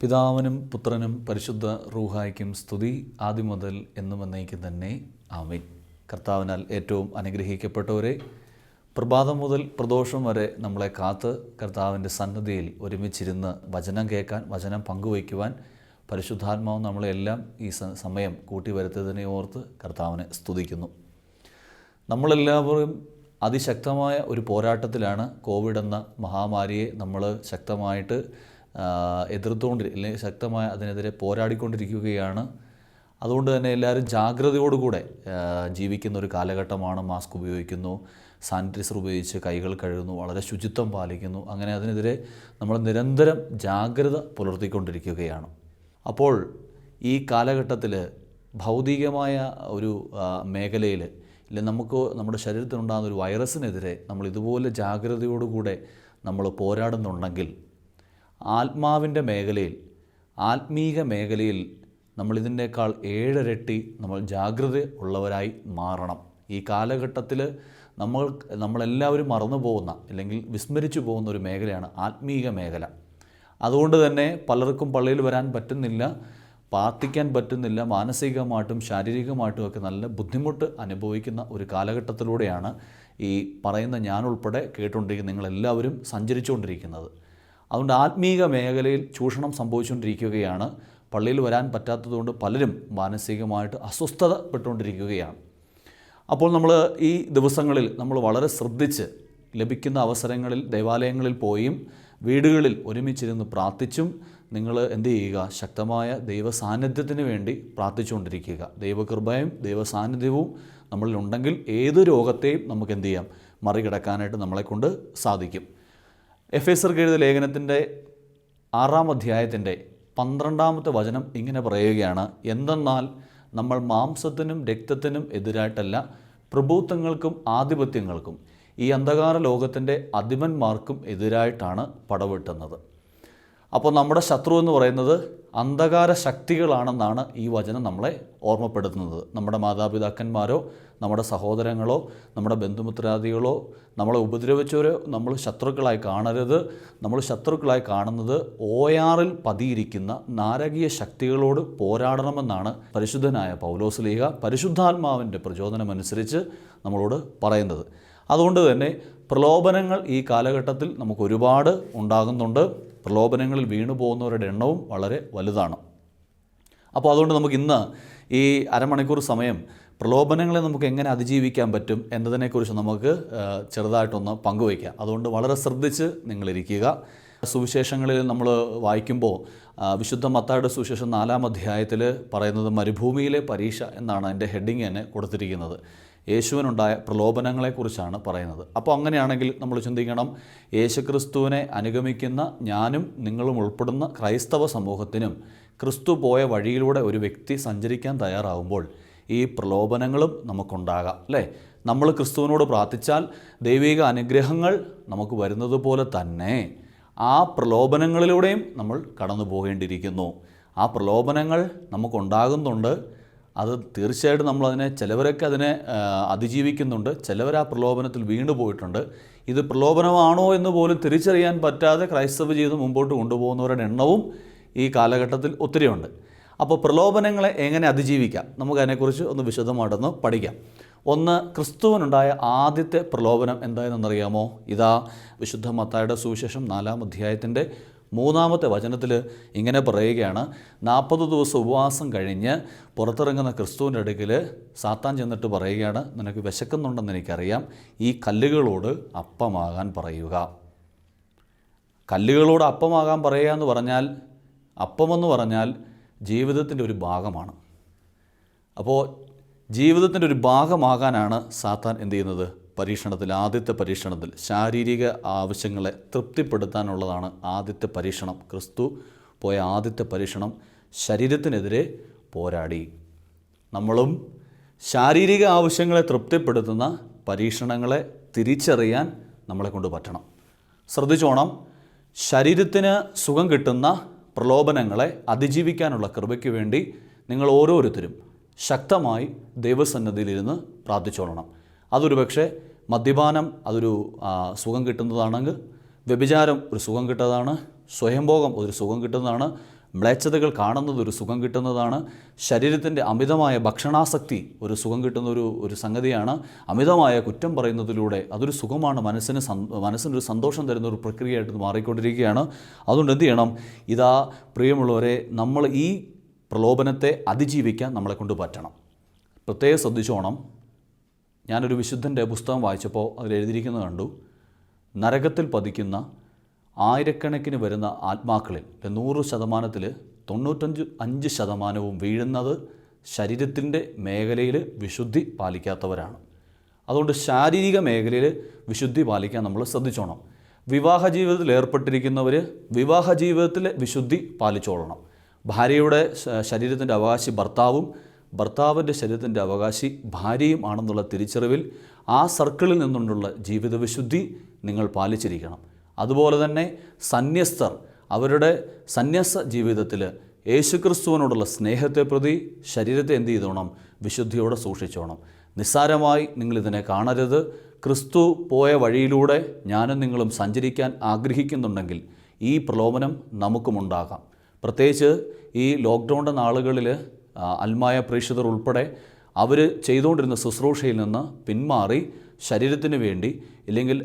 പിതാവിനും പുത്രനും പരിശുദ്ധ റൂഹായ്ക്കും സ്തുതി. ആദ്യം മുതൽ എന്നും എന്നേക്കും തന്നെ. ആമേൻ. കർത്താവിനാൽ ഏറ്റവും അനുഗ്രഹിക്കപ്പെട്ടവരെ പ്രഭാതം മുതൽ പ്രദോഷം വരെ നമ്മളെ കാത്ത് കർത്താവിന്റെ സന്നദ്ധിയിൽ ഒരുമിച്ചിരുന്ന് വചനം കേൾക്കാൻ വചനം പങ്കുവയ്ക്കുവാൻ പരിശുദ്ധാത്മാവ് നമ്മളെല്ലാം ഈ സമയം കൂട്ടി വരുത്തിയതിനെ ഓർത്ത് കർത്താവിനെ സ്തുതിക്കുന്നു. നമ്മളെല്ലാവരും അതിശക്തമായ ഒരു പോരാട്ടത്തിലാണ് കോവിഡ് എന്ന മഹാമാരിയെ നമ്മൾ ശക്തമായിട്ട് എതിർത്തുകൊണ്ട് അല്ലെങ്കിൽ ശക്തമായ അതിനെതിരെ പോരാടിക്കൊണ്ടിരിക്കുകയാണ്. അതുകൊണ്ട് തന്നെ എല്ലാവരും ജാഗ്രതയോടുകൂടെ ജീവിക്കുന്ന ഒരു കാലഘട്ടമാണ് മാസ്ക് ഉപയോഗിക്കുന്നു. സാനിറ്റൈസർ ഉപയോഗിച്ച് കൈകൾ കഴുകുന്നു വളരെ ശുചിത്വം പാലിക്കുന്നു. അങ്ങനെ അതിനെതിരെ നമ്മൾ നിരന്തരം ജാഗ്രത പുലർത്തിക്കൊണ്ടിരിക്കുകയാണ്. അപ്പോൾ ഈ കാലഘട്ടത്തിൽ ഭൗതികമായ ഒരു മേഖലയിൽ ഇല്ല നമുക്ക് നമ്മുടെ ശരീരത്തിനുണ്ടാകുന്ന ഒരു വൈറസിനെതിരെ നമ്മൾ ഇതുപോലെ ജാഗ്രതയോടുകൂടെ നമ്മൾ പോരാടുന്നുണ്ടെങ്കിൽ ആത്മാവിന്റെ മേഖലയിൽ ആത്മീക മേഖലയിൽ നമ്മളിതിനേക്കാൾ ഏഴരട്ടി നമ്മൾ ജാഗ്രത ഉള്ളവരായി മാറണം. ഈ കാലഘട്ടത്തിൽ നമ്മൾ നമ്മളെല്ലാവരും മറന്നു പോകുന്ന അല്ലെങ്കിൽ വിസ്മരിച്ചു പോകുന്ന ഒരു മേഖലയാണ് ആത്മീക മേഖല. അതുകൊണ്ട് തന്നെ പലർക്കും പള്ളിയിൽ വരാൻ പറ്റുന്നില്ല പ്രാർത്ഥിക്കാൻ പറ്റുന്നില്ല മാനസികമായിട്ടും ശാരീരികമായിട്ടും ഒക്കെ നല്ല ബുദ്ധിമുട്ട് അനുഭവിക്കുന്ന ഒരു കാലഘട്ടത്തിലൂടെയാണ് ഈ പറയുന്ന ഞാനുൾപ്പെടെ കേട്ടുകൊണ്ടിരിക്കുന്ന നിങ്ങളെല്ലാവരും സഞ്ചരിച്ചുകൊണ്ടിരിക്കുന്നത്. അതുകൊണ്ട് ആത്മീക മേഖലയിൽ ചൂഷണം സംഭവിച്ചുകൊണ്ടിരിക്കുകയാണ്. പള്ളിയിൽ വരാൻ പറ്റാത്തതുകൊണ്ട് പലരും മാനസികമായിട്ട് അസ്വസ്ഥതപ്പെട്ടുകൊണ്ടിരിക്കുകയാണ് അപ്പോൾ നമ്മൾ ഈ ദിവസങ്ങളിൽ നമ്മൾ വളരെ ശ്രദ്ധിച്ച് ലഭിക്കുന്ന അവസരങ്ങളിൽ ദേവാലയങ്ങളിൽ പോയും വീടുകളിൽ ഒരുമിച്ചിരുന്ന് പ്രാർത്ഥിച്ചും നിങ്ങൾ എന്ത് ചെയ്യുക? ശക്തമായ ദൈവ സാന്നിധ്യത്തിന് വേണ്ടി പ്രാർത്ഥിച്ചുകൊണ്ടിരിക്കുക. ദൈവകൃപയും ദൈവസാന്നിധ്യവും നമ്മളിലുണ്ടെങ്കിൽ ഏത് രോഗത്തെയും നമുക്ക് എന്ത് ചെയ്യാം? മറികടക്കാനായിട്ട് നമ്മളെക്കൊണ്ട് സാധിക്കും. എഫ് എസ് എഴുതിയ ലേഖനത്തിന്റെ ആറാം അധ്യായത്തിന്റെ പന്ത്രണ്ടാമത്തെ വചനം ഇങ്ങനെ പറയുകയാണ് എന്തെന്നാൽ നമ്മൾ മാംസത്തിനും രക്തത്തിനും എതിരായിട്ടല്ല പ്രഭുത്വങ്ങൾക്കും ആധിപത്യങ്ങൾക്കും ഈ അന്ധകാര ലോകത്തിന്റെ അധിപന്മാർക്കും എതിരായിട്ടാണ് പടവെട്ടുന്നത്. അപ്പോൾ നമ്മുടെ ശത്രു എന്ന് പറയുന്നത് അന്ധകാര ശക്തികളാണെന്നാണ് ഈ വചനം നമ്മളെ ഓർമ്മപ്പെടുത്തുന്നത്. നമ്മുടെ മാതാപിതാക്കന്മാരോ നമ്മുടെ സഹോദരങ്ങളോ നമ്മുടെ ബന്ധുമിത്രാദികളോ നമ്മളെ ഉപദ്രവിച്ചവരോ നമ്മൾ ശത്രുക്കളായി കാണരുത്. നമ്മൾ ശത്രുക്കളായി കാണുന്നത് ഓയാറിൽ പതിയിരിക്കുന്ന നാരകീയ ശക്തികളോട് പോരാടണമെന്നാണ് പരിശുദ്ധനായ പൗലോസ്ലീഹ പരിശുദ്ധാത്മാവിന്റെ പ്രചോദനമനുസരിച്ച് നമ്മളോട് പറയുന്നത്. അതുകൊണ്ട് തന്നെ പ്രലോഭനങ്ങൾ ഈ കാലഘട്ടത്തിൽ നമുക്ക് ഒരുപാട് ഉണ്ടാകുന്നുണ്ട്. പ്രലോഭനങ്ങളിൽ വീണു പോകുന്നവരുടെ എണ്ണവും വളരെ വലുതാണ്. അപ്പോൾ അതുകൊണ്ട് നമുക്ക് ഇന്ന് ഈ അരമണിക്കൂർ സമയം പ്രലോഭനങ്ങളെ നമുക്ക് എങ്ങനെ അതിജീവിക്കാൻ പറ്റും എന്നതിനെക്കുറിച്ച് നമുക്ക് ചെറുതായിട്ടൊന്ന് പങ്കുവയ്ക്കാം. അതുകൊണ്ട് വളരെ ശ്രദ്ധിച്ച് നിങ്ങളിരിക്കുക. സുവിശേഷങ്ങളിൽ നമ്മൾ വായിക്കുമ്പോൾ വിശുദ്ധ മത്തായുടെ സുശേഷം നാലാം അധ്യായത്തിൽ പറയുന്നത് മരുഭൂമിയിലെ പരീക്ഷ എന്നാണ് അതിന്റെ ഹെഡിങ് തന്നെ കൊടുത്തിരിക്കുന്നത്. യേശുവിനുണ്ടായ പ്രലോഭനങ്ങളെക്കുറിച്ചാണ് പറയുന്നത്. അപ്പോൾ അങ്ങനെയാണെങ്കിൽ നമ്മൾ ചിന്തിക്കണം യേശുക്രിസ്തുവിനെ അനുഗമിക്കുന്ന ഞാനും നിങ്ങളും ഉൾപ്പെടുന്ന ക്രൈസ്തവ സമൂഹത്തിനും ക്രിസ്തു പോയ വഴിയിലൂടെ ഒരു വ്യക്തി സഞ്ചരിക്കാൻ തയ്യാറാവുമ്പോൾ ഈ പ്രലോഭനങ്ങളും നമുക്കുണ്ടാകാം അല്ലേ? നമ്മൾ ക്രിസ്തുവിനോട് പ്രാർത്ഥിച്ചാൽ ദൈവിക അനുഗ്രഹങ്ങൾ നമുക്ക് വരുന്നത് പോലെ തന്നെ ആ പ്രലോഭനങ്ങളിലൂടെയും നമ്മൾ കടന്നു പോകേണ്ടിയിരിക്കുന്നു. ആ പ്രലോഭനങ്ങൾ നമുക്കുണ്ടാകുന്നുണ്ട്. അത് തീർച്ചയായിട്ടും നമ്മളതിനെ ചിലവരൊക്കെ അതിനെ അതിജീവിക്കുന്നുണ്ട്. ചിലവർ ആ പ്രലോഭനത്തിൽ വീണു പോയിട്ടുണ്ട്. ഇത് പ്രലോഭനമാണോ എന്ന് പോലും തിരിച്ചറിയാൻ പറ്റാതെ ക്രൈസ്തവ ജീവിതം മുമ്പോട്ട് കൊണ്ടുപോകുന്നവരുടെ എണ്ണവും ഈ കാലഘട്ടത്തിൽ ഒത്തിരിയുണ്ട്. അപ്പോൾ പ്രലോഭനങ്ങളെ എങ്ങനെ അതിജീവിക്കാം? നമുക്കതിനെക്കുറിച്ച് ഒന്ന് വിശദമായിട്ടൊന്ന് പഠിക്കാം. ഒന്ന് ക്രിസ്തുവിനുണ്ടായ ആദ്യത്തെ പ്രലോഭനം എന്തായെന്നറിയാമോ ഇതാ വിശുദ്ധ മത്തായുടെ സുവിശേഷം നാലാം അധ്യായത്തിന്റെ മൂന്നാമത്തെ വചനത്തിൽ ഇങ്ങനെ പറയുകയാണ്. നാൽപ്പത് ദിവസം ഉപവാസം കഴിഞ്ഞ് പുറത്തിറങ്ങുന്ന ക്രിസ്തുവിന്റെ അടുക്കൽ സാത്താൻ ചെന്നിട്ട് പറയുകയാണ് നിനക്ക് വിശക്കുന്നുണ്ടെന്ന് എനിക്കറിയാം. ഈ കല്ലുകളോട് അപ്പമാകാൻ പറയുക. കല്ലുകളോട് അപ്പമാകാൻ പറയുക എന്ന് പറഞ്ഞാൽ അപ്പമെന്ന് പറഞ്ഞാൽ ജീവിതത്തിന്റെ ഒരു ഭാഗമാണ്. അപ്പോൾ ജീവിതത്തിന്റെ ഒരു ഭാഗമാകാനാണ് സാത്താൻ എന്ത് ചെയ്യുന്നത്? പരീക്ഷണത്തിൽ ആദ്യത്തെ പരീക്ഷണത്തിൽ ശാരീരിക ആവശ്യങ്ങളെ തൃപ്തിപ്പെടുത്താനുള്ളതാണ് ആദ്യത്തെ പരീക്ഷണം. ക്രിസ്തു പോയ ആദ്യത്തെ പരീക്ഷണം ശരീരത്തിനെതിരെ പോരാടി. നമ്മളും ശാരീരിക ആവശ്യങ്ങളെ തൃപ്തിപ്പെടുത്തുന്ന പരീക്ഷണങ്ങളെ തിരിച്ചറിയാൻ നമ്മളെ കൊണ്ട് പറ്റണം. ശ്രദ്ധിച്ചോണം. ശരീരത്തിന് സുഖം കിട്ടുന്ന പ്രലോഭനങ്ങളെ അതിജീവിക്കാനുള്ള കൃപയ്ക്ക് വേണ്ടി നിങ്ങൾ ഓരോരുത്തരും ശക്തമായി ദൈവസന്നദ്ധിയിലിരുന്ന് പ്രാർത്ഥിച്ചോളണം. അതൊരു പക്ഷേ മദ്യപാനം അതൊരു സുഖം കിട്ടുന്നതാണെങ്കിൽ വ്യഭിചാരം ഒരു സുഖം കിട്ടുന്നതാണ് സ്വയംഭോഗം ഒരു സുഖം കിട്ടുന്നതാണ് മ്ലേച്ഛതകൾ കാണുന്നത് ഒരു സുഖം കിട്ടുന്നതാണ് ശരീരത്തിന്റെ അമിതമായ ഭക്ഷണാസക്തി ഒരു സുഖം കിട്ടുന്ന ഒരു ഒരു സംഗതിയാണ് അമിതമായ കുറ്റം പറയുന്നതിലൂടെ അതൊരു സുഖമാണ് മനസ്സിന് സന് മനസ്സിനൊരു സന്തോഷം തരുന്ന ഒരു പ്രക്രിയയായിട്ട് മാറിക്കൊണ്ടിരിക്കുകയാണ്. അതുകൊണ്ട് എന്ത് ചെയ്യണം? ഇതാ പ്രിയമുള്ളവരെ നമ്മൾ ഈ പ്രലോഭനത്തെ അതിജീവിക്കാൻ നമ്മളെ കൊണ്ട് പറ്റണം പ്രത്യേകം ശ്രദ്ധിച്ചോണം. ഞാനൊരു വിശുദ്ധന്റെ പുസ്തകം വായിച്ചപ്പോൾ അതിൽ എഴുതിയിരിക്കുന്നത് കണ്ടു. നരകത്തിൽ പതിക്കുന്ന ആയിരക്കണക്കിന് വരുന്ന ആത്മാക്കളിൽ നൂറ് ശതമാനത്തിൽ തൊണ്ണൂറ്റഞ്ച് അഞ്ച് ശതമാനവും വീഴുന്നത് ശരീരത്തിന്റെ മേഖലയിൽ വിശുദ്ധി പാലിക്കാത്തവരാണ്. അതുകൊണ്ട് ശാരീരിക മേഖലയിൽ വിശുദ്ധി പാലിക്കാൻ നമ്മൾ ശ്രദ്ധിച്ചോണം. വിവാഹ ജീവിതത്തിൽ ഏർപ്പെട്ടിരിക്കുന്നവർ വിവാഹ ജീവിതത്തിലെ വിശുദ്ധി പാലിച്ചോളണം. ഭാര്യയുടെ ശരീരത്തിന്റെ അവകാശി ഭർത്താവും ഭർത്താവിന്റെ ശരീരത്തിന്റെ അവകാശി ഭാര്യയും ആണെന്നുള്ള തിരിച്ചറിവിൽ ആ സർക്കിളിൽ നിന്നുള്ള ജീവിതവിശുദ്ധി നിങ്ങൾ പാലിച്ചിരിക്കണം. അതുപോലെ തന്നെ സന്യസ്തർ അവരുടെ സന്യാസ ജീവിതത്തിൽ യേശുക്രിസ്തുവിനോടുള്ള സ്നേഹത്തെ പ്രതി ശരീരത്തെ എന്ത് ചെയ്തോണം? വിശുദ്ധിയോടെ സൂക്ഷിച്ചോണം. നിസ്സാരമായി നിങ്ങളിതിനെ കാണരുത്. ക്രിസ്തു പോയ വഴിയിലൂടെ ഞാനും നിങ്ങളും സഞ്ചരിക്കാൻ ആഗ്രഹിക്കുന്നുണ്ടെങ്കിൽ ഈ പ്രലോഭനം നമുക്കുമുണ്ടാകാം പ്രത്യേകിച്ച് ഈ ലോക്ക്ഡൗണിന്റെ നാളുകളിൽ അൽമായ പ്രേക്ഷിതർ ഉൾപ്പെടെ അവർ ചെയ്തുകൊണ്ടിരുന്ന ശുശ്രൂഷയിൽ നിന്ന് പിന്മാറി ശരീരത്തിന് വേണ്ടി ഇല്ലെങ്കിൽ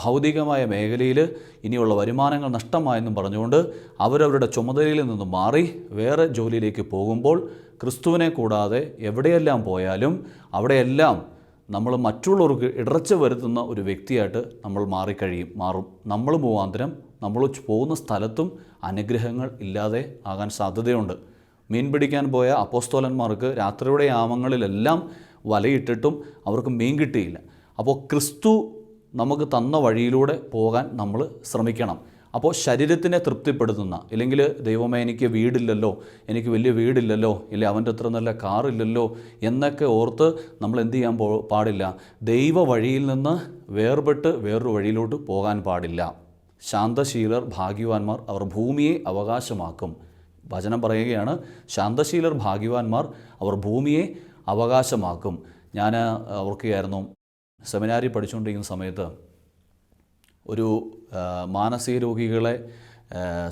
ഭൗതികമായ മേഖലയിൽ ഇനിയുള്ള വരുമാനങ്ങൾ നഷ്ടമായെന്നും പറഞ്ഞുകൊണ്ട് അവരവരുടെ ചുമതലയിൽ നിന്ന് മാറി വേറെ ജോലിയിലേക്ക് പോകുമ്പോൾ ക്രിസ്തുവിനെ കൂടാതെ എവിടെയെല്ലാം പോയാലും അവിടെയെല്ലാം നമ്മൾ മറ്റുള്ളവർക്ക് ഇടർച്ച വരുത്തുന്ന ഒരു വ്യക്തിയായിട്ട് നമ്മൾ മാറിക്കഴിയും മാറും. നമ്മൾ മുഖാന്തരം നമ്മൾ പോകുന്ന സ്ഥലത്തും അനുഗ്രഹങ്ങൾ ഇല്ലാതെ ആകാൻ സാധ്യതയുണ്ട്. മീൻ പിടിക്കാൻ പോയ അപ്പോസ്തോലന്മാർക്ക് രാത്രിയുടെ യാമങ്ങളിലെല്ലാം വലയിട്ടിട്ടും അവർക്ക് മീൻ കിട്ടിയില്ല. അപ്പോൾ ക്രിസ്തു നമുക്ക് തന്ന വഴിയിലൂടെ പോകാൻ നമ്മൾ ശ്രമിക്കണം. അപ്പോൾ ശരീരത്തിനെ തൃപ്തിപ്പെടുത്തുന്ന ഇല്ലെങ്കിൽ ദൈവമേ എനിക്ക് വീടില്ലല്ലോ എനിക്ക് വലിയ വീടില്ലല്ലോ ഇല്ല അവന്റെ അത്ര നല്ല കാറില്ലല്ലോ എന്നൊക്കെ ഓർത്ത് നമ്മൾ എന്ത് ചെയ്യാൻ പാടില്ല. ദൈവ വഴിയിൽ നിന്ന് വേർപെട്ട് വേറൊരു വഴിയിലോട്ട് പോകാൻ പാടില്ല. ശാന്തശീലർ ഭാഗ്യവാന്മാർ അവർ ഭൂമിയെ അവകാശമാക്കും. വചനം പറയുകയാണ് ശാന്തശീലർ ഭാഗ്യവാന്മാർ അവർ ഭൂമിയെ അവകാശമാക്കും. ഞാൻ ഓർക്കുകയായിരുന്നു സെമിനാരി പഠിച്ചുകൊണ്ടിരിക്കുന്ന സമയത്ത് ഒരു മാനസിക രോഗികളെ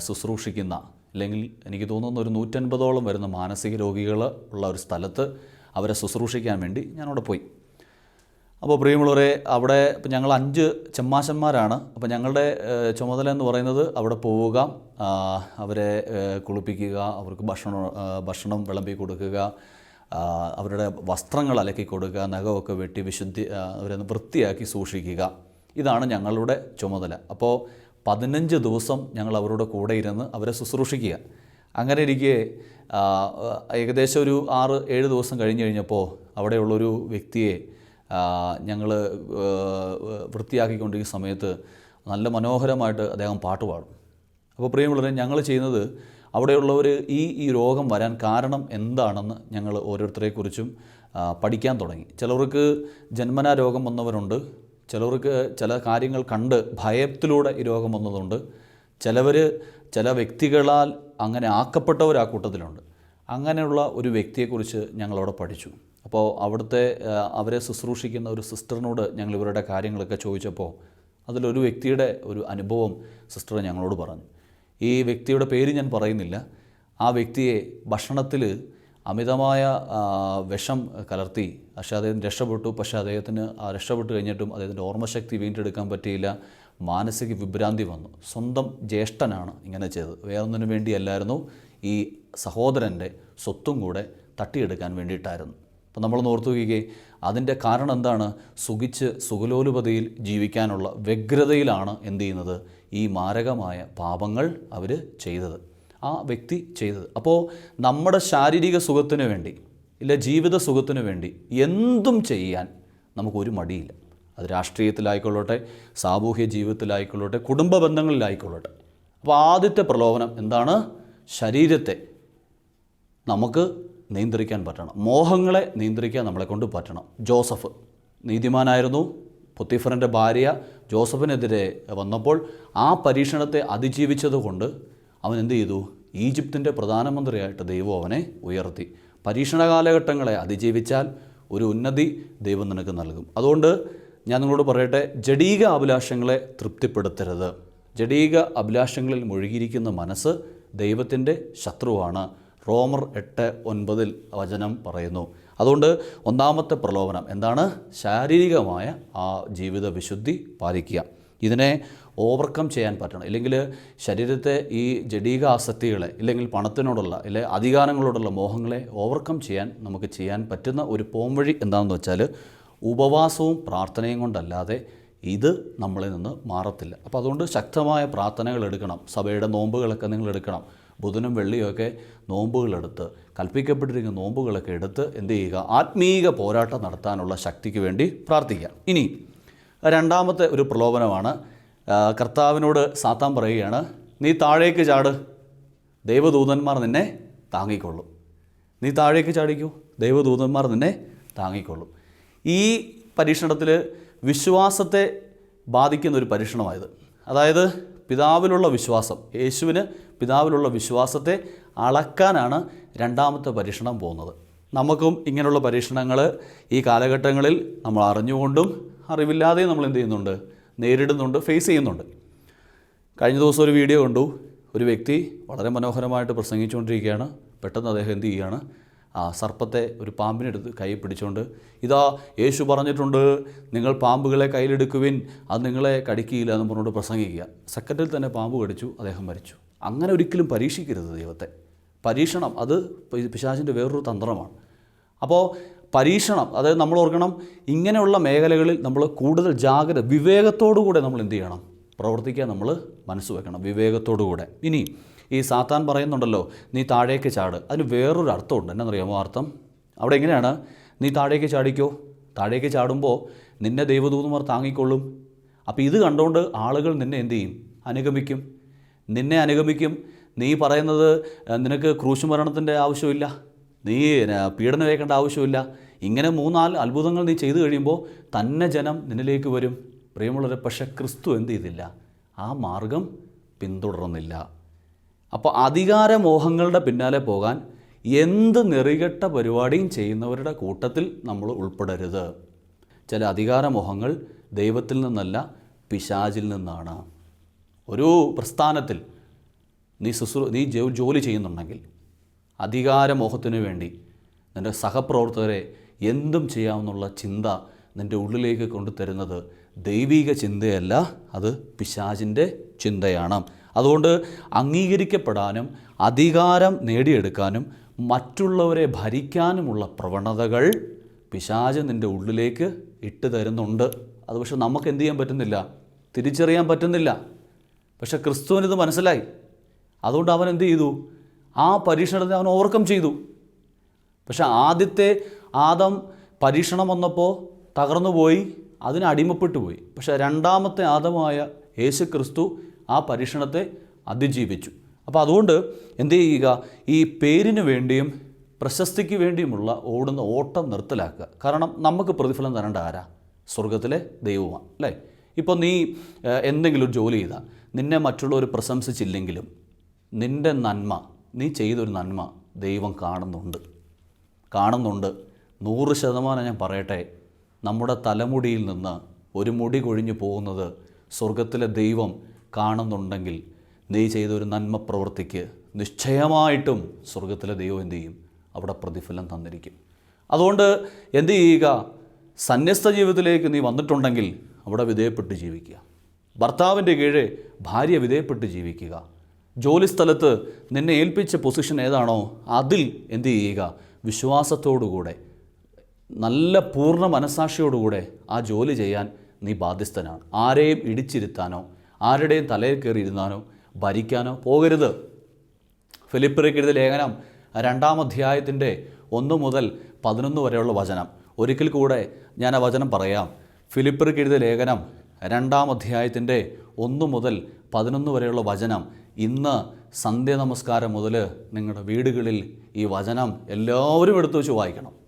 ശുശ്രൂഷിക്കുന്ന അല്ലെങ്കിൽ എനിക്ക് തോന്നുന്ന ഒരു നൂറ്റൻപതോളം വരുന്ന മാനസിക രോഗികൾ ഉള്ള ഒരു സ്ഥലത്ത് അവരെ ശുശ്രൂഷിക്കാൻ വേണ്ടി ഞാനവിടെ പോയി. അപ്പോൾ പ്രിയമുള്ളവരെ അവിടെ ഇപ്പം ഞങ്ങൾ അഞ്ച് ചെമ്മാശന്മാരാണ്. അപ്പോൾ ഞങ്ങളുടെ ചുമതല എന്ന് പറയുന്നത് അവിടെ പോവുക അവരെ കുളിപ്പിക്കുക അവർക്ക് ഭക്ഷണം ഭക്ഷണം വിളമ്പി കൊടുക്കുക അവരുടെ വസ്ത്രങ്ങൾ അലക്കി കൊടുക്കുക നഖമൊക്കെ വെട്ടി വിശുദ്ധി അവരെ വൃത്തിയാക്കി സൂക്ഷിക്കുക. ഇതാണ് ഞങ്ങളുടെ ചുമതല. അപ്പോൾ പതിനഞ്ച് ദിവസം ഞങ്ങൾ അവരുടെ കൂടെ ഇരുന്ന് അവരെ ശുശ്രൂഷിക്കുക. അങ്ങനെ ഇരിക്കെ ഏകദേശം ഒരു ആറ് ഏഴ് ദിവസം കഴിഞ്ഞ് കഴിഞ്ഞപ്പോൾ അവിടെയുള്ളൊരു വ്യക്തിയെ ഞങ്ങൾ വൃത്തിയാക്കിക്കൊണ്ടിരിക്കുന്ന സമയത്ത് നല്ല മനോഹരമായിട്ട് അദ്ദേഹം പാട്ട് പാടും. അപ്പോൾ പ്രിയമുള്ളവരെ ഞങ്ങൾ ചെയ്യുന്നത് അവിടെയുള്ളവർ ഈ ഈ രോഗം വരാൻ കാരണം എന്താണെന്ന് ഞങ്ങൾ ഓരോരുത്തരെക്കുറിച്ചും പഠിക്കാൻ തുടങ്ങി. ചിലർക്ക് ജന്മനാ രോഗം വന്നവരുണ്ട്. ചിലർക്ക് ചില കാര്യങ്ങൾ കണ്ട് ഭയത്തിലൂടെ ഈ രോഗം വന്നതുണ്ട് ചിലവർ ചില വ്യക്തികളാൽ അങ്ങനെ ആക്കപ്പെട്ടവർ ആ കൂട്ടത്തിലുണ്ട്. അങ്ങനെയുള്ള ഒരു വ്യക്തിയെക്കുറിച്ച് ഞങ്ങളവിടെ പഠിച്ചു. അപ്പോൾ അവിടുത്തെ അവരെ ശുശ്രൂഷിക്കുന്ന ഒരു സിസ്റ്ററിനോട് ഞങ്ങൾ ഇവരുടെ കാര്യങ്ങളൊക്കെ ചോദിച്ചപ്പോൾ അതിലൊരു വ്യക്തിയുടെ ഒരു അനുഭവം സിസ്റ്റർ ഞങ്ങളോട് പറഞ്ഞു. ഈ വ്യക്തിയുടെ പേര് ഞാൻ പറയുന്നില്ല. ആ വ്യക്തിയെ ഭക്ഷണത്തിൽ അമിതമായ വിഷം കലർത്തി പക്ഷേ അദ്ദേഹം രക്ഷപ്പെട്ടു. പക്ഷേ അദ്ദേഹത്തിന് രക്ഷപ്പെട്ട് കഴിഞ്ഞിട്ടും അദ്ദേഹത്തിന്റെ ഓർമ്മശക്തി വീണ്ടെടുക്കാൻ പറ്റിയില്ല. മാനസിക വിഭ്രാന്തി വന്നു. സ്വന്തം ജ്യേഷ്ഠനാണ് ഇങ്ങനെ ചെയ്തത്. വേറൊന്നിനു വേണ്ടിയല്ലായിരുന്നു. ഈ സഹോദരന്റെ സ്വത്തും കൂടെ തട്ടിയെടുക്കാൻ വേണ്ടിയിട്ടായിരുന്നു. അപ്പം നമ്മൾ നോർത്തുകയെ അതിന്റെ കാരണം എന്താണ്? സുഖിച്ച് സുഖലോലുപതയിൽ ജീവിക്കാനുള്ള വ്യഗ്രതയിലാണ് എന്ത് ചെയ്യുന്നത്? ഈ മാരകമായ പാപങ്ങൾ അവർ ചെയ്തത്. ആ വ്യക്തി ചെയ്തത്. അപ്പോൾ നമ്മുടെ ശാരീരിക സുഖത്തിന് വേണ്ടി ഇല്ല ജീവിത സുഖത്തിന് വേണ്ടി എന്തും ചെയ്യാൻ നമുക്കൊരു മടിയില്ല. അത് രാഷ്ട്രീയത്തിലായിക്കൊള്ളട്ടെ സാമൂഹ്യ ജീവിതത്തിലായിക്കൊള്ളട്ടെ കുടുംബ ബന്ധങ്ങളിലായിക്കൊള്ളട്ടെ. അപ്പോൾ ആദ്യത്തെ പ്രലോഭനം എന്താണ്? ശരീരത്തെ നമുക്ക് നിയന്ത്രിക്കാൻ പറ്റണം. മോഹങ്ങളെ നിയന്ത്രിക്കാൻ നമ്മളെ കൊണ്ട് പറ്റണം. ജോസഫ് നീതിമാനായിരുന്നു. പൊത്തിഫറിന്റെ ഭാര്യ ജോസഫിനെതിരെ വന്നപ്പോൾ ആ പരീക്ഷണത്തെ അതിജീവിച്ചതുകൊണ്ട് അവൻ എന്ത് ചെയ്തു? ഈജിപ്തിന്റെ പ്രധാനമന്ത്രിയായിട്ട് ദൈവം അവനെ ഉയർത്തി. പരീക്ഷണ കാലഘട്ടങ്ങളെ അതിജീവിച്ചാൽ ഒരു ഉന്നതി ദൈവം നിനക്ക് നൽകും. അതുകൊണ്ട് ഞാൻ നിങ്ങളോട് പറയട്ടെ ജഡീക അഭിലാഷങ്ങളെ തൃപ്തിപ്പെടുത്തരുത്. ജഡീക അഭിലാഷങ്ങളിൽ മുഴുകിയിരിക്കുന്ന മനസ്സ് ദൈവത്തിന്റെ ശത്രുവാണ്. റോമർ എട്ട് ഒൻപതിൽ വചനം പറയുന്നു. അതുകൊണ്ട് ഒന്നാമത്തെ പ്രലോഭനം എന്താണ്? ശാരീരികമായ ആ ജീവിത വിശുദ്ധി പാലിക്കുക. ഇതിനെ ഓവർകം ചെയ്യാൻ പറ്റണം. ഇല്ലെങ്കിൽ ശരീരത്തെ ഈ ജഡീക ആസക്തികളെ ഇല്ലെങ്കിൽ പണത്തിനോടുള്ള ഇല്ലെ അധികാരങ്ങളോടുള്ള മോഹങ്ങളെ ഓവർകം ചെയ്യാൻ നമുക്ക് ചെയ്യാൻ പറ്റുന്ന ഒരു പോംവഴി എന്താണെന്ന് വെച്ചാൽ ഉപവാസവും പ്രാർത്ഥനയും കൊണ്ടല്ലാതെ ഇത് നമ്മളിൽ നിന്ന് മാറത്തില്ല. അപ്പോൾ അതുകൊണ്ട് ശക്തമായ പ്രാർത്ഥനകൾ എടുക്കണം. സഭയുടെ നോമ്പുകളൊക്കെ നിങ്ങൾ എടുക്കണം. ബുധനും വെള്ളിയൊക്കെ നോമ്പുകളെടുത്ത് കൽപ്പിക്കപ്പെട്ടിരിക്കുന്ന നോമ്പുകളൊക്കെ എടുത്ത് എന്ത് ചെയ്യുക? ആത്മീക പോരാട്ടം നടത്താനുള്ള ശക്തിക്ക് വേണ്ടി പ്രാർത്ഥിക്കുക. ഇനി രണ്ടാമത്തെ ഒരു പ്രലോഭനമാണ് കർത്താവിനോട് സാത്താൻ പറയുകയാണ് നീ താഴേക്ക് ചാട് ദൈവദൂതന്മാർ നിന്നെ താങ്ങിക്കൊള്ളും. നീ താഴേക്ക് ചാടിക്കൂ ദൈവദൂതന്മാർ നിന്നെ താങ്ങിക്കൊള്ളും. ഈ പരീക്ഷണത്തിൽ വിശ്വാസത്തെ ബാധിക്കുന്ന ഒരു പരീക്ഷണമായത്. അതായത് പിതാവിലുള്ള വിശ്വാസം യേശുവിന് പിതാവിലുള്ള വിശ്വാസത്തെ അളക്കാനാണ് രണ്ടാമത്തെ പരീക്ഷണം പോകുന്നത്. നമുക്കും ഇങ്ങനെയുള്ള പരീക്ഷണങ്ങൾ ഈ കാലഘട്ടങ്ങളിൽ നമ്മൾ അറിഞ്ഞുകൊണ്ടും അറിവില്ലാതെയും നമ്മൾ എന്ത് ചെയ്യുന്നുണ്ട്? നേരിടുന്നുണ്ട് ഫേസ് ചെയ്യുന്നുണ്ട്. കഴിഞ്ഞ ദിവസം ഒരു വീഡിയോ കണ്ടു. ഒരു വ്യക്തി വളരെ മനോഹരമായിട്ട് പ്രസംഗിച്ചുകൊണ്ടിരിക്കുകയാണ്. പെട്ടെന്ന് അദ്ദേഹം എന്ത് ചെയ്യുകയാണ്? ആ സർപ്പത്തെ ഒരു പാമ്പിനെടുത്ത് കൈ പിടിച്ചുകൊണ്ട് ഇതാ യേശു പറഞ്ഞിട്ടുണ്ട് നിങ്ങൾ പാമ്പുകളെ കയ്യിലെടുക്കുവിൻ അത് നിങ്ങളെ കടിക്കുകയില്ല എന്ന് പറഞ്ഞുകൊണ്ട് പ്രസംഗിക്കുക. സെക്കൻഡിൽ തന്നെ പാമ്പ് കടിച്ചു അദ്ദേഹം മരിച്ചു. അങ്ങനെ ഒരിക്കലും പരീക്ഷിക്കരുത് ദൈവത്തെ. പരീക്ഷണം അത് പിശാചിന്റെ വേറൊരു തന്ത്രമാണ്. അപ്പോൾ പരീക്ഷണം അതായത് നമ്മൾ ഓർക്കണം ഇങ്ങനെയുള്ള മേഖലകളിൽ നമ്മൾ കൂടുതൽ ജാഗ്രത വിവേകത്തോടു കൂടെ നമ്മൾ എന്ത് ചെയ്യണം? പ്രവർത്തിക്കാൻ നമ്മൾ മനസ്സ് വെക്കണം വിവേകത്തോടു കൂടെ ഇനി ഈ സാത്താൻ പറയുന്നുണ്ടല്ലോ നീ താഴേക്ക് ചാട്. അതിന് വേറൊരു അർത്ഥമുണ്ട്. എന്നറിയാമോ അർത്ഥം? അവിടെ എങ്ങനെയാണ്? നീ താഴേക്ക് ചാടിക്കോ. താഴേക്ക് ചാടുമ്പോൾ നിന്നെ ദൈവദൂതന്മാർ താങ്ങിക്കൊള്ളും. അപ്പോൾ ഇത് കണ്ടുകൊണ്ട് ആളുകൾ നിന്നെ എന്ത് ചെയ്യും? അനുഗമിക്കും. നിന്നെ അനുഗമിക്കും. നീ പറയുന്നത് നിനക്ക് ക്രൂശ്മരണത്തിന്റെ ആവശ്യമില്ല. നീ പീഡനം ഏൽക്കേണ്ട ആവശ്യമില്ല. ഇങ്ങനെ മൂന്നാൽ അത്ഭുതങ്ങൾ നീ ചെയ്തു കഴിയുമ്പോൾ തന്നെ ജനം നിന്നിലേക്ക് വരും. പ്രിയമുള്ളവരെ പക്ഷേ ക്രിസ്തു എന്ത് ചെയ്തില്ല? ആ മാർഗം പിന്തുടർന്നില്ല. അപ്പോൾ അധികാരമോഹങ്ങളുടെ പിന്നാലെ പോകാൻ എന്ത് നെറികെട്ട പരിപാടിയും ചെയ്യുന്നവരുടെ കൂട്ടത്തിൽ നമ്മൾ ഉൾപ്പെടരുത്. ചില അധികാരമോഹങ്ങൾ ദൈവത്തിൽ നിന്നല്ല പിശാചിൽ നിന്നാണ്. ഒരു പ്രസ്ഥാനത്തിൽ നീ ശുശ്രൂ നീ ജോലി ചെയ്യുന്നുണ്ടെങ്കിൽ അധികാരമോഹത്തിനു വേണ്ടി നിന്റെ സഹപ്രവർത്തകരെ എന്തും ചെയ്യാമെന്നുള്ള ചിന്ത നിന്റെ ഉള്ളിലേക്ക് കൊണ്ടുതരുന്നത് ദൈവിക ചിന്തയല്ല അത് പിശാചിന്റെ ചിന്തയാണ്. അതുകൊണ്ട് അംഗീകരിക്കപ്പെടാനും അധികാരം നേടിയെടുക്കാനും മറ്റുള്ളവരെ ഭരിക്കാനുമുള്ള പ്രവണതകൾ പിശാജ് നിന്റെ ഉള്ളിലേക്ക് ഇട്ട് തരുന്നുണ്ട്. അത് പക്ഷെ നമുക്ക് എന്ത് ചെയ്യാൻ പറ്റുന്നില്ല? തിരിച്ചറിയാൻ പറ്റുന്നില്ല. പക്ഷെ ക്രിസ്തുവിനിത് മനസ്സിലായി. അതുകൊണ്ട് അവൻ എന്ത് ചെയ്തു? ആ പരീക്ഷണത്തെ അവൻ ഓവർകം ചെയ്തു. പക്ഷെ ആദ്യത്തെ ആദം പരീക്ഷണം വന്നപ്പോൾ തകർന്നു പോയി അതിന് അടിമപ്പെട്ടു പോയി പക്ഷേ രണ്ടാമത്തെ ആദമായ യേശു ക്രിസ്തു ആ പരീക്ഷണത്തെ അതിജീവിച്ചു. അപ്പോൾ അതുകൊണ്ട് എന്ത് ചെയ്യുക? ഈ പേരിന് വേണ്ടിയും പ്രശസ്തിക്ക് വേണ്ടിയുമുള്ള ഓടുന്ന ഓട്ടം നിർത്തലാക്കുക. കാരണം നമുക്ക് പ്രതിഫലം തരേണ്ട ആരാ? സ്വർഗത്തിലെ ദൈവമാണ് അല്ലേ? ഇപ്പോൾ നീ എന്തെങ്കിലും ഒരു ജോലി ചെയ്താൽ നിന്നെ മറ്റുള്ളവർ പ്രശംസിച്ചില്ലെങ്കിലും നിന്റെ നന്മ നീ ചെയ്തൊരു നന്മ ദൈവം കാണുന്നുണ്ട്. കാണുന്നുണ്ട്. നൂറ് ശതമാനം ഞാൻ പറയട്ടെ നമ്മുടെ തലമുടിയിൽ നിന്ന് ഒരു മുടി കൊഴിഞ്ഞു പോകുന്നത് സ്വർഗത്തിലെ ദൈവം കാണുന്നുണ്ടെങ്കിൽ നീ ചെയ്ത ഒരു നന്മ പ്രവൃത്തിക്ക് നിശ്ചയമായിട്ടും സ്വർഗത്തിലെ ദൈവം എന്തു ചെയ്യും? അവിടെ പ്രതിഫലം തന്നിരിക്കും. അതുകൊണ്ട് എന്ത് ചെയ്യുക? സന്യസ്ത ജീവിതത്തിലേക്ക് നീ വന്നിട്ടുണ്ടെങ്കിൽ അവിടെ വിധേയപ്പെട്ട് ജീവിക്കുക. ഭർത്താവിന്റെ കീഴെ ഭാര്യ വിധേയപ്പെട്ട് ജീവിക്കുക. ജോലി ജോലിസ്ഥലത്ത് നിന്നെ ഏൽപ്പിച്ച പൊസിഷൻ ഏതാണോ അതിൽ എന്തു ചെയ്യുക? വിശ്വാസത്തോടുകൂടെ നല്ല പൂർണ മനസാക്ഷിയോടുകൂടെ ആ ജോലി ചെയ്യാൻ നീ ബാധ്യസ്ഥനാണ് ആരെയും ഇടിച്ചിരുത്താനോ ആരുടെയും തലയിൽ കയറി ഇരുന്നാനോ ഭരിക്കാനോ പോകരുത്. ഫിലിപ്പിലേക്ക് എഴുതിയ ലേഖനം രണ്ടാം അധ്യായത്തിന്റെ ഒന്ന് മുതൽ പതിനൊന്ന് വരെയുള്ള വചനം. ഒരിക്കൽ കൂടെ ഞാൻ ആ വചനം പറയാം. ഫിലിപ്പിർക്ക് എഴുതിയ ലേഖനം രണ്ടാം അധ്യായത്തിന്റെ ഒന്ന് മുതൽ പതിനൊന്ന് വരെയുള്ള വചനം. ഇന്ന് സന്ധ്യ നമസ്കാരം മുതൽ നിങ്ങളുടെ വീടുകളിൽ ഈ വചനം എല്ലാവരും എടുത്തു വെച്ച് വായിക്കണം.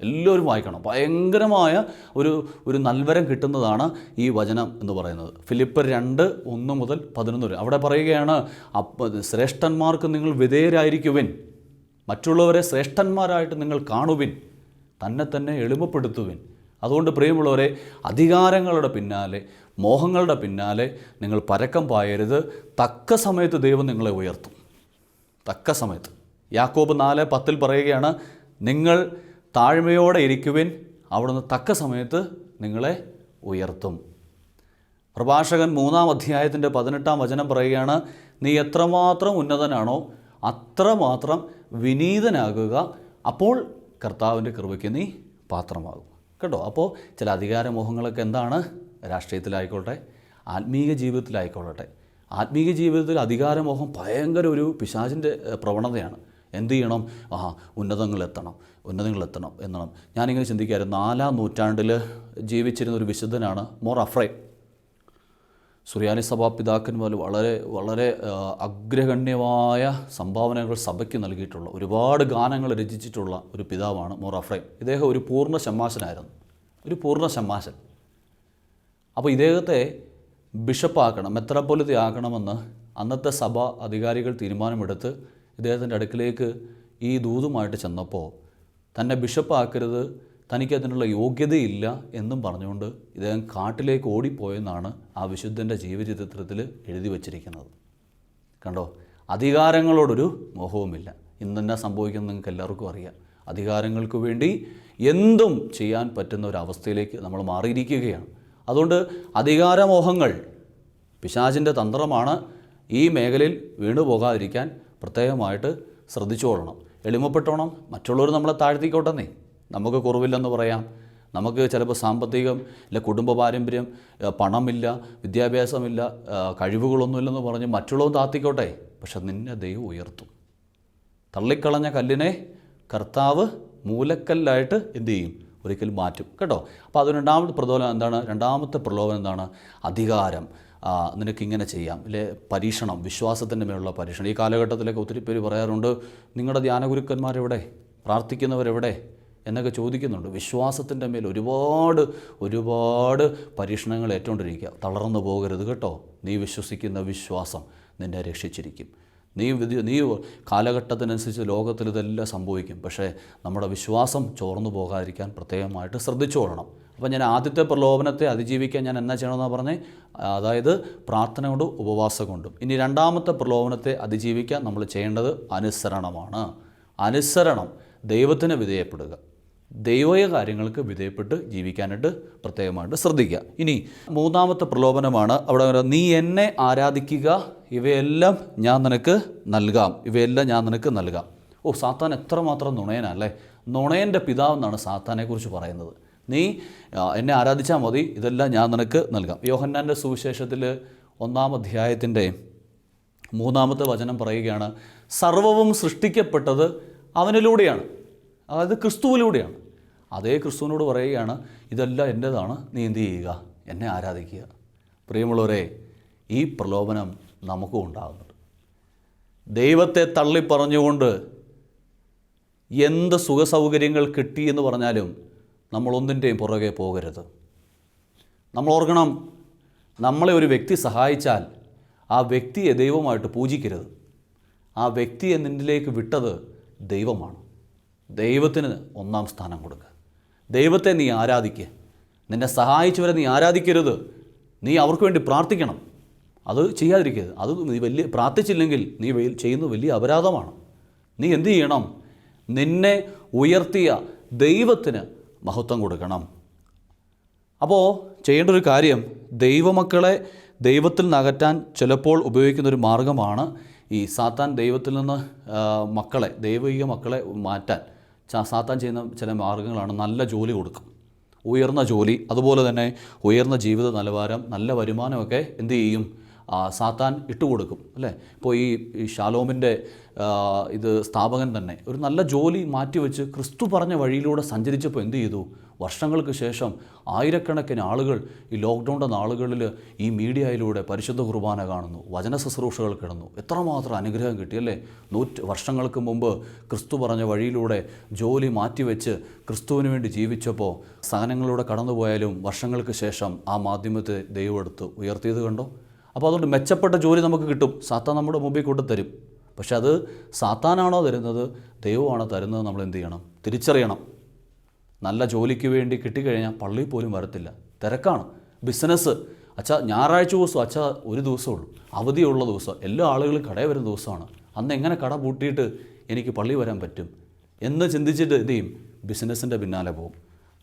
എല്ലാവരും വായിക്കണം. ഭയങ്കരമായ ഒരു ഒരു നൽവരം കിട്ടുന്നതാണ് ഈ വചനം എന്ന് പറയുന്നത്. ഫിലിപ്പർ രണ്ട് ഒന്ന് മുതൽ പതിനൊന്ന് വരെ. അവിടെ പറയുകയാണ് അപ്പ ശ്രേഷ്ഠന്മാർക്ക് നിങ്ങൾ വിധേയരായിരിക്കുവിൻ. മറ്റുള്ളവരെ ശ്രേഷ്ഠന്മാരായിട്ട് നിങ്ങൾ കാണുവിൻ. തന്നെ തന്നെ എളിമപ്പെടുത്തുവിൻ. അതുകൊണ്ട് പ്രിയമുള്ളവരെ അധികാരങ്ങളുടെ പിന്നാലെ മോഹങ്ങളുടെ പിന്നാലെ നിങ്ങൾ പരക്കം പായരുത്. തക്ക സമയത്ത് ദൈവം നിങ്ങളെ ഉയർത്തും. തക്ക സമയത്ത്. യാക്കോബ് നാല് പത്തിൽ പറയുകയാണ് നിങ്ങൾ താഴ്മയോടെ ഇരിക്കുവിൻ അവിടുന്ന് തക്ക സമയത്ത് നിങ്ങളെ ഉയർത്തും. പ്രഭാഷകൻ മൂന്നാം അധ്യായത്തിന്റെ പതിനെട്ടാം വചനം പറയുകയാണ് നീ എത്രമാത്രം ഉന്നതനാണോ അത്രമാത്രം വിനീതനാകുക അപ്പോൾ കർത്താവിന്റെ കൃപയ്ക്ക് നീ പാത്രമാകും. കേട്ടോ? അപ്പോൾ ചില അധികാരമോഹങ്ങളൊക്കെ എന്താണ്? രാഷ്ട്രീയത്തിലായിക്കോട്ടെ ആത്മീയ ജീവിതത്തിലായിക്കോട്ടെ ആത്മീയ ജീവിതത്തിൽ അധികാരമോഹം ഭയങ്കര ഒരു പിശാചിന്റെ പ്രവണതയാണ്. എന്ത് ചെയ്യണം? ആ ഉന്നതങ്ങളിലെത്തണം ഉന്നതങ്ങളിലെത്തണം എന്നാണ്. ഞാനിങ്ങനെ ചിന്തിക്കായിരുന്നു നാലാം നൂറ്റാണ്ടിൽ ജീവിച്ചിരുന്ന ഒരു വിശുദ്ധനാണ് മോർ അഫ്രൈ. സുറിയാനി സഭാ പിതാക്കന്മാർ വളരെ വളരെ അഗ്രഗണ്യമായ സംഭാവനകൾ സഭയ്ക്ക് നൽകിയിട്ടുള്ള ഒരുപാട് ഗാനങ്ങൾ രചിച്ചിട്ടുള്ള ഒരു പിതാവാണ് മോർ അഫ്രൈം. ഇദ്ദേഹം ഒരു പൂർണ ശമ്മാശനായിരുന്നു ഒരു പൂർണ ശമ്മാശൻ അപ്പോൾ ഇദ്ദേഹത്തെ ബിഷപ്പാക്കണം മെത്രപ്പൊലിത്തി ആക്കണമെന്ന് അന്നത്തെ സഭ അധികാരികൾ തീരുമാനമെടുത്ത് ഇദ്ദേഹത്തിന്റെ അടുക്കിലേക്ക് ഈ ദൂതുമായിട്ട് ചെന്നപ്പോൾ തന്നെ ബിഷപ്പാക്കരുത് തനിക്ക് അതിനുള്ള യോഗ്യതയില്ല എന്നും പറഞ്ഞുകൊണ്ട് ഇദ്ദേഹം കാട്ടിലേക്ക് ഓടിപ്പോയെന്നാണ് ആ വിശുദ്ധന്റെ ജീവചരിത്രത്തിൽ എഴുതി വച്ചിരിക്കുന്നത്. കണ്ടോ? അധികാരങ്ങളോടൊരു മോഹവുമില്ല. ഇന്നെന്നാ സംഭവിക്കുന്നത് നിങ്ങൾക്ക് എല്ലാവർക്കും അറിയാം. അധികാരങ്ങൾക്ക് വേണ്ടി എന്തും ചെയ്യാൻ പറ്റുന്ന ഒരു അവസ്ഥയിലേക്ക് നമ്മൾ മാറിയിരിക്കുകയാണ്. അതുകൊണ്ട് അധികാരമോഹങ്ങൾ പിശാചിന്റെ തന്ത്രമാണ് ഈ മേഖലയിൽ വീണു പോകാതിരിക്കാൻ പ്രത്യേകമായിട്ട് ശ്രദ്ധിച്ചോളണം എളിമപ്പെട്ടോണം മറ്റുള്ളവർ നമ്മളെ താഴ്ത്തിക്കോട്ടെന്നേ നമുക്ക് കുറവില്ലെന്ന് പറയാം. നമുക്ക് ചിലപ്പോൾ സാമ്പത്തികം ഇല്ല കുടുംബ പാരമ്പര്യം പണമില്ല വിദ്യാഭ്യാസമില്ല കഴിവുകളൊന്നുമില്ലെന്ന് പറഞ്ഞ് മറ്റുള്ളവർ താത്തിക്കോട്ടെ പക്ഷെ നിന്നെ ദൈവം ഉയർത്തും. തള്ളിക്കളഞ്ഞ കല്ലിനെ കർത്താവ് മൂലക്കല്ലായിട്ട് എന്ത് ചെയ്യും? ഒരിക്കലും മാറ്റും. കേട്ടോ? അപ്പോൾ അത് രണ്ടാമത്തെ പ്രലോഭനം എന്താണ്? രണ്ടാമത്തെ പ്രലോഭനം എന്താണ്? അധികാരം. നിനക്കിങ്ങനെ ചെയ്യാം. ഇല്ലേ പരീക്ഷണം വിശ്വാസത്തിന്റെ മേലുള്ള പരീക്ഷണം. ഈ കാലഘട്ടത്തിലൊക്കെ ഒത്തിരി പേര് പറയാറുണ്ട് നിങ്ങളുടെ ധ്യാനഗുരുക്കന്മാരെവിടെ? പ്രാർത്ഥിക്കുന്നവരെവിടെ? എന്നൊക്കെ ചോദിക്കുന്നുണ്ട്. വിശ്വാസത്തിന്റെ മേൽ ഒരുപാട് ഒരുപാട് പരീക്ഷണങ്ങൾ ഏറ്റുകൊണ്ടിരിക്കുക. തളർന്നു പോകരുത് കേട്ടോ. നീ വിശ്വസിക്കുന്ന വിശ്വാസം നിന്നെ രക്ഷിച്ചിരിക്കും. നീ നീ കാലഘട്ടത്തിനനുസരിച്ച് ലോകത്തിൽ ഇതെല്ലാം സംഭവിക്കും. പക്ഷേ നമ്മുടെ വിശ്വാസം ചോർന്നു പോകാതിരിക്കാൻ പ്രത്യേകമായിട്ട് ശ്രദ്ധിച്ചോളണം അപ്പോൾ ഞാൻ ആദ്യത്തെ പ്രലോഭനത്തെ അതിജീവിക്കാൻ ഞാൻ എന്നാ ചെയ്യണമെന്നാണ് പറഞ്ഞേ? അതായത് പ്രാർത്ഥന കൊണ്ടും ഉപവാസം കൊണ്ടും ഇനി രണ്ടാമത്തെ പ്രലോഭനത്തെ അതിജീവിക്കാൻ നമ്മൾ ചെയ്യേണ്ടത് അനുസരണമാണ്. അനുസരണം ദൈവത്തിന് വിധേയപ്പെടുക. ദൈവീയ കാര്യങ്ങൾക്ക് വിധേയപ്പെട്ട് ജീവിക്കാനായിട്ട് പ്രത്യേകമായിട്ട് ശ്രദ്ധിക്കുക. ഇനി മൂന്നാമത്തെ പ്രലോഭനമാണ് അവിടെ നീ എന്നെ ആരാധിക്കുക ഇവയെല്ലാം ഞാൻ നിനക്ക് നൽകാം. ഇവയെല്ലാം ഞാൻ നിനക്ക് നൽകാം. ഓ സാത്താൻ എത്രമാത്രം നുണയനല്ലേ നുണയന്റെ പിതാവെന്നാണ് സാത്താനെക്കുറിച്ച് പറയുന്നത്. നീ എന്നെ ആരാധിച്ചാൽ മതി. ഇതെല്ലാം ഞാൻ നിനക്ക് നൽകാം. യോഹന്നാന്റെ സുവിശേഷത്തിൽ ഒന്നാം അധ്യായത്തിന്റെ മൂന്നാമത്തെ വചനം പറയുകയാണ് സർവവും സൃഷ്ടിക്കപ്പെട്ടത് അവനിലൂടെയാണ്. അതായത് ക്രിസ്തുവിലൂടെയാണ്. അതേ ക്രിസ്തുവിനോട് പറയുകയാണ് ഇതെല്ലാം എന്റേതാണ് നീ എന്ത് ചെയ്യുക? എന്നെ ആരാധിക്കുക. പ്രിയമുള്ളവരെ ഈ പ്രലോഭനം നമുക്കും ഉണ്ടാകുന്നുണ്ട്. ദൈവത്തെ തള്ളി പറഞ്ഞുകൊണ്ട് എന്ത് സുഖസൗകര്യങ്ങൾ കിട്ടി എന്ന് പറഞ്ഞാലും നമ്മളൊന്നിന്റെയും പുറകെ പോകരുത്. നമ്മൾ ഓർക്കണം നമ്മളെ ഒരു വ്യക്തി സഹായിച്ചാൽ ആ വ്യക്തിയെ ദൈവമായിട്ട് പൂജിക്കരുത്. ആ വ്യക്തിയെ നിന്നിലേക്ക് വിട്ടത് ദൈവമാണ്. ദൈവത്തിന് ഒന്നാം സ്ഥാനം കൊടുക്കുക ദൈവത്തെ നീ ആരാധിക്കുക നിന്നെ സഹായിച്ചവരെ നീ ആരാധിക്കരുത്. നീ അവർക്ക് വേണ്ടി പ്രാർത്ഥിക്കണം. അത് ചെയ്യാതിരിക്കരുത്. അത് നീ വലിയ പ്രാർത്ഥിച്ചില്ലെങ്കിൽ നീ ചെയ്യുന്നത് വലിയ അപരാധമാണ്. നീ എന്തു ചെയ്യണം? നിന്നെ ഉയർത്തിയ ദൈവത്തിന് മഹത്വം കൊടുക്കണം. അപ്പോൾ ചെയ്യേണ്ട ഒരു കാര്യം ദൈവമക്കളെ ദൈവത്തിൽ നകറ്റാൻ ചിലപ്പോൾ ഉപയോഗിക്കുന്ന ഒരു മാർഗമാണ് ഈ സാത്താൻ ദൈവത്തിൽ നിന്ന് മക്കളെ ദൈവിക മക്കളെ മാറ്റാൻ. സാത്താൻ ചെയ്യുന്ന ചില മാർഗങ്ങളാണ് നല്ല ജോലി കൊടുക്കും. ഉയർന്ന ജോലി അതുപോലെ തന്നെ ഉയർന്ന ജീവിത നിലവാരം നല്ല വരുമാനമൊക്കെ എന്തു ചെയ്യും? സാത്താൻ ഇട്ടുകൊടുക്കും അല്ലേ? ഇപ്പോൾ ഈ ഷാലോമിന്റെ ഇത് സ്ഥാപകൻ തന്നെ ഒരു നല്ല ജോലി മാറ്റിവെച്ച് ക്രിസ്തു പറഞ്ഞ വഴിയിലൂടെ സഞ്ചരിച്ചപ്പോൾ എന്ത് ചെയ്തു? വർഷങ്ങൾക്ക് ശേഷം ആയിരക്കണക്കിന് ആളുകൾ ഈ ലോക്ക്ഡൗണിന്റെ നാളുകളിൽ ഈ മീഡിയയിലൂടെ പരിശുദ്ധ കുർബാന കാണുന്നു വചന ശുശ്രൂഷകൾ കിടന്നു. എത്രമാത്രം അനുഗ്രഹം കിട്ടി അല്ലേ? നൂറ്റ് വർഷങ്ങൾക്ക് മുമ്പ് ക്രിസ്തു പറഞ്ഞ വഴിയിലൂടെ ജോലി മാറ്റിവെച്ച് ക്രിസ്തുവിന് വേണ്ടി ജീവിച്ചപ്പോൾ സഹനങ്ങളിലൂടെ കടന്നുപോയാലും വർഷങ്ങൾക്ക് ശേഷം ആ മാധ്യമത്തെ ദൈവം എടുത്ത് ഉയർത്തിയത് കണ്ടോ? അപ്പോൾ അതുകൊണ്ട് മെച്ചപ്പെട്ട ജോലി നമുക്ക് കിട്ടും. സാത്താൻ നമ്മുടെ മുമ്പിൽ കൊണ്ട് തരും. പക്ഷെ അത് സാത്താനാണോ തരുന്നത്? ദൈവമാണോ തരുന്നത് നമ്മൾ എന്ത് ചെയ്യണം? തിരിച്ചറിയണം. നല്ല ജോലിക്ക് വേണ്ടി കിട്ടിക്കഴിഞ്ഞാൽ പള്ളിയിൽ പോലും വരത്തില്ല. തിരക്കാണ്. ബിസിനസ് അച്ഛാ ഞായറാഴ്ച ദിവസം അച്ഛാ ഒരു ദിവസമേ ഉള്ളൂ. അവധിയുള്ള ദിവസം. എല്ലാ ആളുകളും കടയിൽ വരുന്ന ദിവസമാണ്. അന്ന് എങ്ങനെ കട പൂട്ടിയിട്ട് എനിക്ക് പള്ളി വരാൻ പറ്റും? എന്ന് ചിന്തിച്ചിട്ട് എന്ത് ചെയ്യും? ബിസിനസ്സിന്റെ പിന്നാലെ പോകും.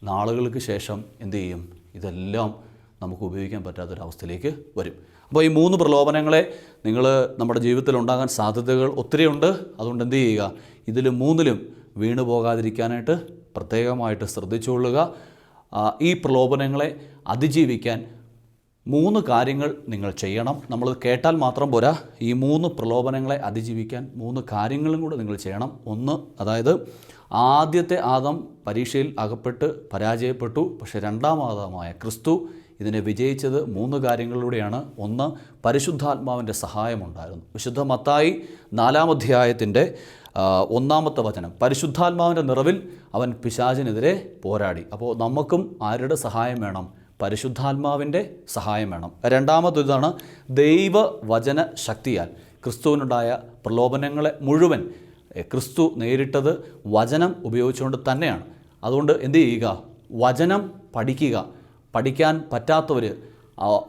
നാളുകൾക്ക് ശേഷം എന്ത് ചെയ്യും? ഇതെല്ലാം നമുക്ക് ഉപയോഗിക്കാൻ പറ്റാത്തൊരവസ്ഥയിലേക്ക് വരും. അപ്പോൾ ഈ മൂന്ന് പ്രലോഭനങ്ങളെ നിങ്ങൾ നമ്മുടെ ജീവിതത്തിൽ ഉണ്ടാകാൻ സാധ്യതകൾ ഒത്തിരിയുണ്ട്. അതുകൊണ്ട് എന്ത് ചെയ്യുക? ഇതിൽ മൂന്നിലും വീണു പോകാതിരിക്കാനായിട്ട് പ്രത്യേകമായിട്ട് ശ്രദ്ധിച്ചുകൊള്ളുക. ഈ പ്രലോഭനങ്ങളെ അതിജീവിക്കാൻ മൂന്ന് കാര്യങ്ങൾ നിങ്ങൾ ചെയ്യണം. നമ്മൾ കേട്ടാൽ മാത്രം പോരാ. ഈ മൂന്ന് പ്രലോഭനങ്ങളെ അതിജീവിക്കാൻ മൂന്ന് കാര്യങ്ങളും കൂടെ നിങ്ങൾ ചെയ്യണം. ഒന്ന് അതായത് ആദ്യത്തെ ആദം പരീക്ഷയിൽ അകപ്പെട്ട് പരാജയപ്പെട്ടു. പക്ഷേ രണ്ടാം ആദമായ ക്രിസ്തു ഇതിനെ വിജയിച്ചത് മൂന്ന് കാര്യങ്ങളിലൂടെയാണ്. ഒന്ന് പരിശുദ്ധാത്മാവിന്റെ സഹായമുണ്ടായിരുന്നു. വിശുദ്ധ മത്തായി നാലാം അധ്യായത്തിന്റെ ഒന്നാമത്തെ വചനം. പരിശുദ്ധാത്മാവിന്റെ നിറവിൽ അവൻ പിശാചിനെതിരെ പോരാടി. അപ്പോൾ നമുക്കും ആരുടെ സഹായം വേണം? പരിശുദ്ധാത്മാവിന്റെ സഹായം വേണം. രണ്ടാമത്തേതാണ് ദൈവവചന ശക്തിയാൽ. ക്രിസ്തുവിനുണ്ടായ പ്രലോഭനങ്ങളെ മുഴുവൻ ക്രിസ്തു നേരിട്ടത് വചനം ഉപയോഗിച്ചുകൊണ്ട് തന്നെയാണ്. അതുകൊണ്ട് എന്ത് ചെയ്യുക? വചനം പഠിക്കുക. പഠിക്കാൻ പറ്റാത്തവർ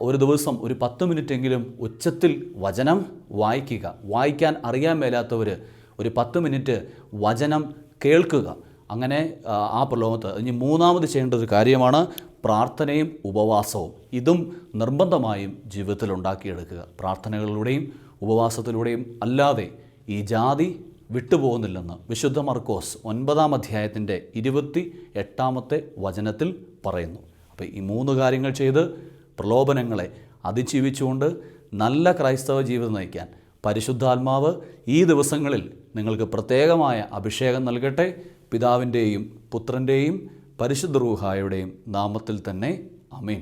ഒരു ദിവസം ഒരു പത്ത് മിനിറ്റെങ്കിലും ഉച്ചത്തിൽ വചനം വായിക്കുക. വായിക്കാൻ അറിയാൻ മേലാത്തവർ ഒരു പത്ത് മിനിറ്റ് വചനം കേൾക്കുക. അങ്ങനെ ആ, പ്രലോഭത്ത് ഇനി മൂന്നാമത് ചെയ്യേണ്ട ഒരു കാര്യമാണ് പ്രാർത്ഥനയും ഉപവാസവും. ഇതും നിർബന്ധമായും ജീവിതത്തിൽ ഉണ്ടാക്കിയെടുക്കുക. പ്രാർത്ഥനകളിലൂടെയും ഉപവാസത്തിലൂടെയും അല്ലാതെ ഈ ജാതി വിട്ടുപോകുന്നില്ലെന്ന് വിശുദ്ധ മർക്കോസ് ഒൻപതാം അധ്യായത്തിന്റെ ഇരുപത്തി എട്ടാമത്തെ വചനത്തിൽ പറയുന്നു. അപ്പോൾ ഈ മൂന്ന് കാര്യങ്ങൾ ചെയ്ത് പ്രലോഭനങ്ങളെ അതിജീവിച്ചുകൊണ്ട് നല്ല ക്രൈസ്തവ ജീവിതം നയിക്കാൻ പരിശുദ്ധാത്മാവ് ഈ ദിവസങ്ങളിൽ നിങ്ങൾക്ക് പ്രത്യേകമായ അഭിഷേകം നൽകട്ടെ. പിതാവിന്റെയും പുത്രന്റെയും പരിശുദ്ധ റൂഹായുടെയും നാമത്തിൽ തന്നെ. അമീൻ